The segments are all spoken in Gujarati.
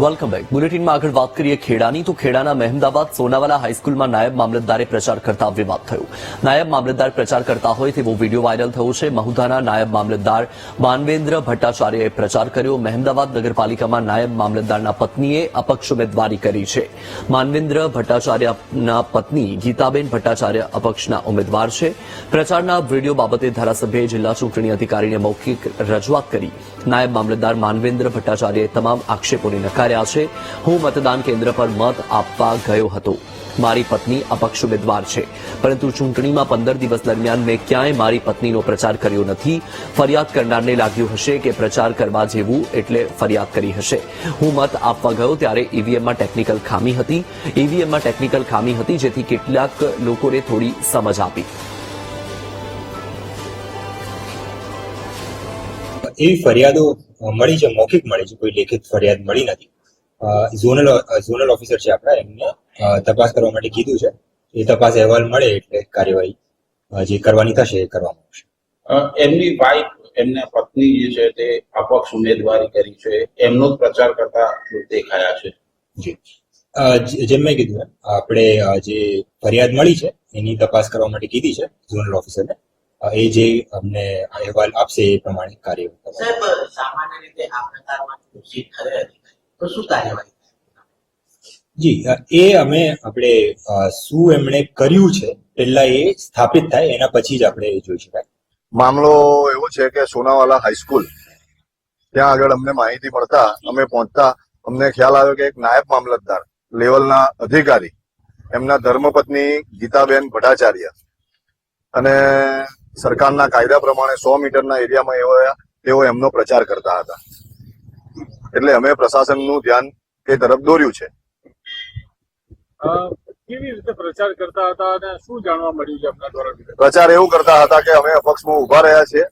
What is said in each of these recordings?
વેલકમ બેક બુલેટિનમાં આગળ વાત કરીએ ખેડાની. તો ખેડાના મહેમદાબાદ સોનાવાલા હાઈસ્કૂલમાં નાયબ મામલતદારે પ્રચાર કરતા વિવાદ થયો. નાયબ મામલતદાર પ્રચાર કરતા હોય તેવો વીડિયો વાયરલ થયો છે. મહુધાના નાયબ મામલતદાર માનવેન્દ્ર ભટ્ટાચાર્યએ પ્રચાર કર્યો. મહેમદાબાદ નગરપાલિકામાં નાયબ મામલતદારના પત્નીએ અપક્ષ ઉમેદવારી કરી છે. માનવેન્દ્ર ભટ્ટાચાર્યના પત્ની ગીતાબેન ભટ્ટાચાર્ય અપક્ષના ઉમેદવાર છે. પ્રચારના વીડિયો બાબતે ધારાસભ્યએ જિલ્લા ચૂંટણી અધિકારીને મૌખિક રજૂઆત કરી. નાયબ મામલતદાર માનવેન્દ્ર ભટ્ટાચાર્યએ તમામ આક્ષેપોને નકાર્યા છે. હું મતદાન કેન્દ્ર પર મત આપવા ગયો હતો. મારી પત્ની અપક્ષ ઉમેદવાર છે. પરંતુ ચૂંટણીમાં પંદર દિવસ દરમિયાન મેં ક્યાંય મારી પત્નીનો પ્રચાર કર્યો નથી. ફરિયાદ કરનારને લાગ્યું હશે કે પ્રચાર કરવા જેવું એટલે ફરિયાદ કરી હશે. હું મત આપવા ગયો ત્યારે ઈવીએમમાં ટેકનિકલ ખામી હતી. ઈવીએમમાં ટેકનિકલ ખામી હતી જેથી કેટલાક લોકોને થોડી સમજ આપી. એવી ફરિયાદો મળી છે, મૌખિક મળી છે, કોઈ લેખિત ફરિયાદ મળી નથી. ઝોનલ ઝોનલ ઓફિસર છે આપણા એમને તપાસ કરવા માટે કીધું છે. એ તપાસ અહેવાલ મળે એટલે કાર્યવાહી જે કરવાની થશે એ કરવામાં આવશે. એમની વાઈફ એમના પત્ની જે છે તે અપક્ષ ઉમેદવારી કરી છે. એમનો જ પ્રચાર કરતા દેખાયા છે. જી. જેમ મેં કીધું આપણે જે ફરિયાદ મળી છે એની તપાસ કરવા માટે કીધી છે ઝોનલ ઓફિસરને. એ જે અમને અહેવાલ આપશે એ પ્રમાણે કાર્યવાહી સાહેબ સામાન્ય રીતે આ પ્રકારમાં તો શું કાર્યવાહી જી એ અમે આપણે શું એમણે કર્યું છે પહેલા એ સ્થાપિત થાય એના પછી જ આપણે એ જોઈ શકાય. મામલો એવો છે કે સોનાવાલા હાઈસ્કૂલ ત્યાં આગળ અમને માહિતી મળતા અમે પહોંચતા અમને ખ્યાલ આવ્યો કે એક નાયબ મામલતદાર લેવલના અધિકારી એમના ધર્મપત્ની ગીતાબેન ભટ્ટાચાર્ય. અને સરકારના કાયદા પ્રમાણે સો મીટરના એરિયામાં એવો તેઓ એમનો પ્રચાર કરતા હતા. એટલે અમે પ્રશાસનનું ધ્યાન એ તરફ દોર્યું છે. કેવી રીતે પ્રચાર કરતા હતા અને શું જાણવા મળ્યું છે આપના દ્વારા પ્રચાર એવું કરતા હતા કે અમે અપક્ષમાં ઊભા રહ્યા છીએ.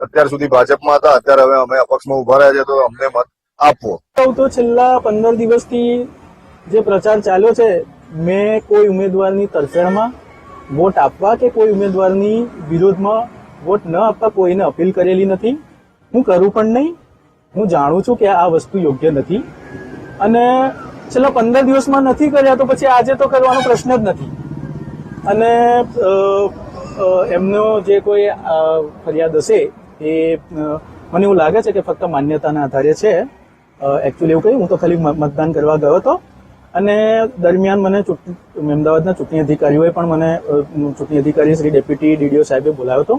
અત્યાર સુધી ભાજપમાં હતા અત્યારે હવે અમે અપક્ષમાં ઊભા રહ્યા છે તો અમને મત આપવો તો છેલ્લા પંદર દિવસથી જે પ્રચાર ચાલ્યો છે મેં કોઈ ઉમેદવારની તરફેણમાં વોટ આપવા કે કોઈ ઉમેદવારની વિરોધમાં વોટ ન આપવા કોઈને અપીલ કરેલી નથી. હું કરું પણ નહીં. હું જાણું છું કે આ વસ્તુ યોગ્ય નથી. અને છેલ્લા પંદર દિવસમાં નથી કર્યા તો પછી આજે તો કરવાનો પ્રશ્ન જ નથી. અને એમનો જે કોઈ ફરિયાદ હશે એ મને એવું લાગે છે કે ફક્ત માન્યતાના આધારે છે. એકચ્યુઅલી એવું કહ્યું, હું તો ખાલી મતદાન કરવા ગયો હતો. અને દરમિયાન મને ચૂંટણી અમદાવાદના ચૂંટણી અધિકારીઓએ પણ મને ચૂંટણી અધિકારી શ્રી ડેપ્યુટી ડીડીઓ સાહેબે બોલાવ્યો હતો.